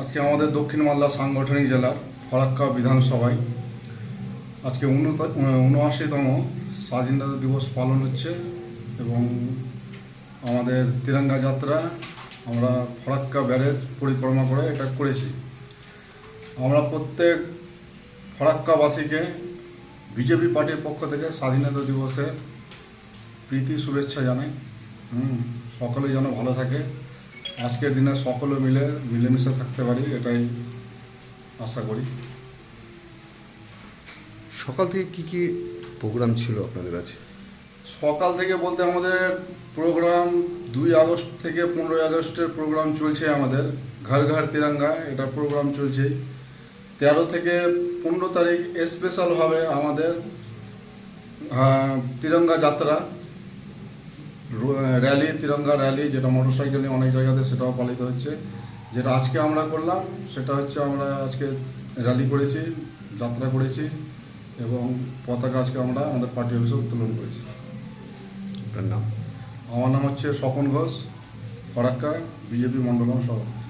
আজকে আমাদের দক্ষিণ মালদা সাংগঠনিক জেলার ফরাক্কা বিধানসভায়। আজকে উনআশিতম স্বাধীনতা দিবস পালন হচ্ছে এবং আমাদের তিরঙ্গা যাত্রা আমরা ফরাক্কা ব্যারেজ পরিক্রমা করে এটা করেছি। আমরা প্রত্যেক ফরাক্কাবাসীকে বিজেপি পার্টির পক্ষ থেকে স্বাধীনতা দিবসের প্রীতি শুভেচ্ছা জানাই। হুম, সকলে যেন ভালো থাকে। আজকের দিনে সকলে মিলে মিলেমিশে থাকতে পারি এটাই আশা করি। সকাল থেকে কি কি প্রোগ্রাম ছিল আপনাদের কাছে? সকাল থেকে বলতে আমাদের প্রোগ্রাম দুই আগস্ট থেকে পনেরোই আগস্টের প্রোগ্রাম চলছে আমাদের ঘর ঘর তিরঙ্গা এটা প্রোগ্রাম চলছে। তেরো থেকে পনেরো তারিখ স্পেশালভাবে আমাদের আহ, তিরঙ্গা যাত্রা। র্যালি তিরঙ্গা র্যালি যেটা মোটরসাইকেল নিয়ে অনেক জায়গাতে সেটাও পালিত হচ্ছে। যেটা আজকে আমরা করলাম সেটা হচ্ছে আমরা আজকে র্যালি করেছি যাত্রা করেছি এবং পতাকা আজকে আমরা আমাদের পার্টি অফিসে উত্তোলন করেছি। নাম? আমার নাম হচ্ছে স্বপন ঘোষ ফরাক্কা বিজেপি মণ্ডলম সভাপতি।